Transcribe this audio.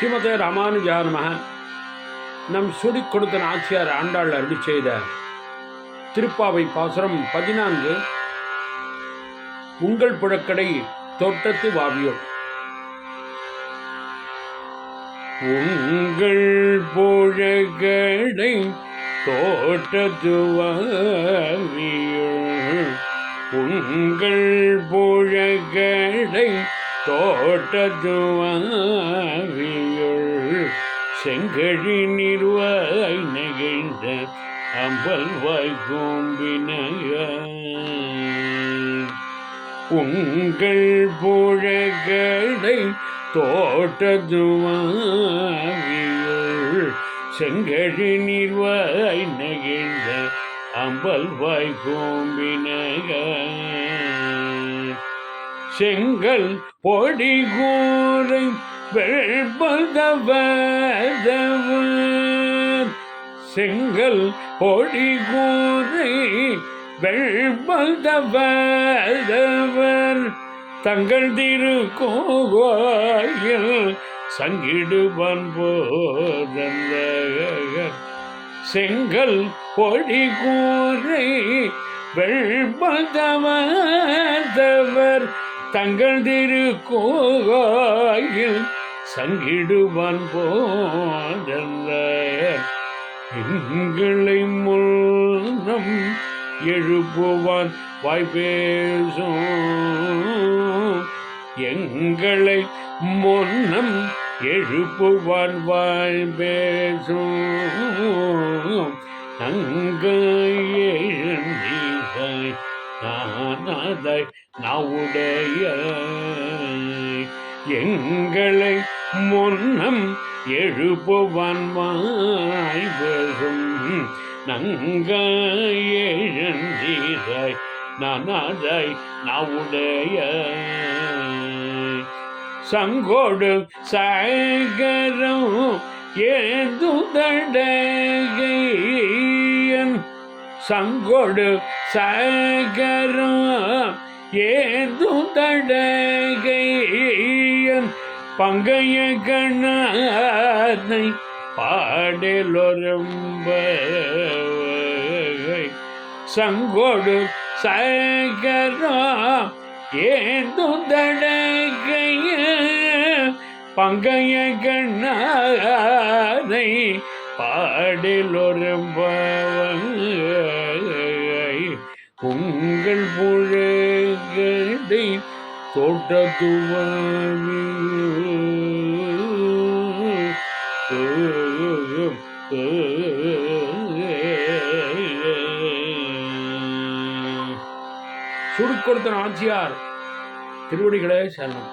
ஸ்ரீமதே ராமானுஜான மகன் நம் சுடி கொடுத்த நாச்சியார் ஆண்டாள் அருளி செய்த திருப்பாவை பாசுரம் பதினான்கு உங்கள் புழக்கடை தோட்டத்து வாவியோ உங்கள் புழக்கடை தோட்டத்து வாவியம் உங்கள் புழக்கடை தோட்டத்து வாவியுள் செங்கழி நிறுவாய் நெகிழ்ந்த அம்பல் வாய்கோம்பினைய உங்கள் புழகடை தோட்டதுவாவியல். செங்கழி நிர்வாய் நெகிழ்ந்த அம்பல் வாய்கோம்பினைய செங்கல் பொடி கூரை வெள்பதவர் செங்கல் பொடி கூறி வெள்பதவர் தங்கள் திருக்கோயில் சங்கிடுவன் போதந்த செங்கல் பொடி கூறி வெள்பதவர் தங்கள் திருக்கோயில் சங்கிடுவான் போதல்ல எங்களை முன்னம் எழுப்புவான் வாய்ப்பேசும் எங்களை முன்னம் எழுப்புவான் வாய்ப்பேசும் பேசும். அங்கே எழுந்தீர்கள் நானதை நவுடைய எங்களை முன்னம் எழுப்புவான் வாய் வரும் நங்காய் எழுந்தீராய் நவுடைய. சங்கோடு சாகரம் ஏது சங்கோடு சங்கொடு சாகரம் ஏது பங்கைய கண்ணானை பாடலொரும்ப சங்கோடு சகரா ஏது பங்கைய கண்ணானை பாடலொரும்பவை. தோட்டத்துவாமி சுருக்கொடுத்த நாச்சியார் திருவடிகளே சரணம்